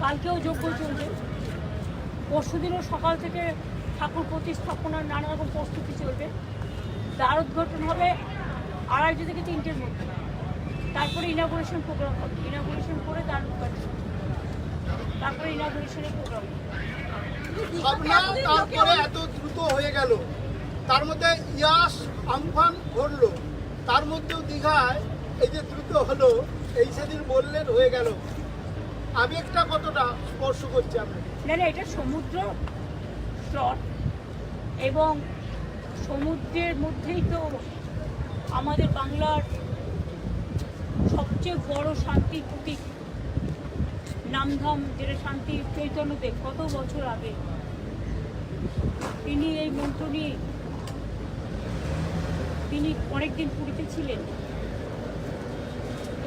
কালকেও যোগ্য চলবে পরশুদিনও সকাল থেকে ঠাকুর প্রতিস্থাপনার নানা রকম প্রস্তুতি চলবে। দ্বার উদ্ঘাটন হবে। আড়াইটে থেকে তিনটের মধ্যে। তারপরে ইনাগুরেশন প্রোগ্রাম হবে। ইনাগুরেশন করে দ্বার উদ্ঘাটন। তারপরে ইনাগুরেশনের প্রোগ্রাম তারপরে এত দ্রুত হয়ে গেল। তার মধ্যে ইয়াস আমফান ঘটলো। তার মধ্যেও দীঘায় এই যে দ্রুত হলো, এই সেদিন বললেন হয়ে গেল। আবেগটা কতটা স্পর্শ আপনাকে? না না, এটা সমুদ্র স্রট এবং সমুদ্রের মধ্যেই তো আমাদের বাংলার সবচেয়ে বড় শান্তি প্রতীক নামধাম, যেটা শান্তি চৈতন্যদেব কত বছর আগে তিনি এই মন্ত্র নিয়ে তিনি অনেকদিন পুরীতে ছিলেন।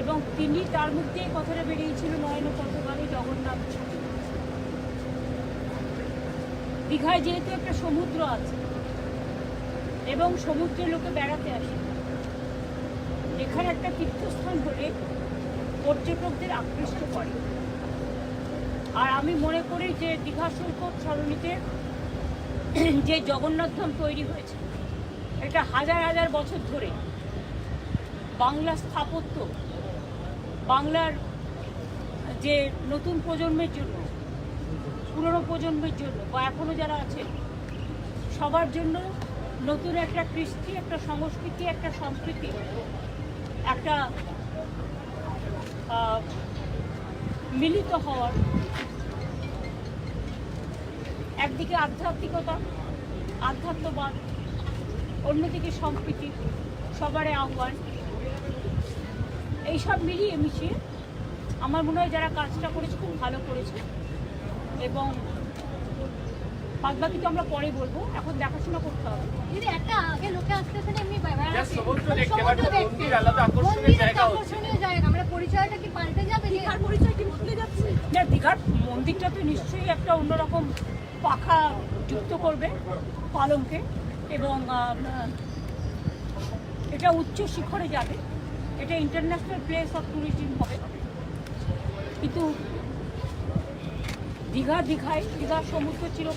এবং তিনি তার মধ্যে এই কথাটা বেরিয়েছিল নয়ন পথগামী জগন্নাথ দীঘায় যেহেতু একটা সমুদ্র আছে, এবং সমুদ্রে লোকে বেড়াতে আসে, এখানে একটা তীর্থস্থান হলে পর্যটকদের আকৃষ্ট করে। আর আমি মনে করি যে দীঘা সৈকত সরণিতে যে জগন্নাথ ধাম তৈরি হয়েছে, এটা হাজার হাজার বছর ধরে বাংলা স্থাপত্য বাংলার যে নতুন প্রজন্মের জন্য, পুরনো প্রজন্মের জন্য, বা এখনও যারা আছে, সবার জন্য নতুন একটা কৃষ্টি, একটা সংস্কৃতি একটা সংস্কৃতি একটা মিলিত হওয়ার একদিকে আধ্যাত্মিকতা, আধ্যাত্মবাদ, অন্যদিকে সম্প্রীতি সবারই আহ্বান। এইসব মিলিয়ে মিশিয়ে আমার মনে হয় যারা কাজটা করেছে খুব ভালো করেছে। এবং বাদ বাকি তো আমরা পরে বলব এখন দেখাশোনা করতে হবে। দিদি একটা আগে লোকে আসতেছেন এমনি বেড়াতে। সমুদ্র মানে দেখতে, সমুদ্র but দেখতে। মন্দির আলাদা আকর্ষণীয় জায়গা আকর্ষণীয় জায়গা। মানে পরিচয়টা কি পাল্টে যাবে? দীঘার পরিচয় কি বদলে যাচ্ছে? না দীঘার মন্দিরটা তো নিশ্চয়ই একটা অন্যরকম পাখা যুক্ত করবে পালংকে এবং এটা উচ্চ শিখরে যাবে। এটা ইন্টারন্যাশনাল প্লেস অফ ট্যুরিজম হবে। কিন্তু দীঘা দীঘায় দীঘার সমুদ্র চিরকাল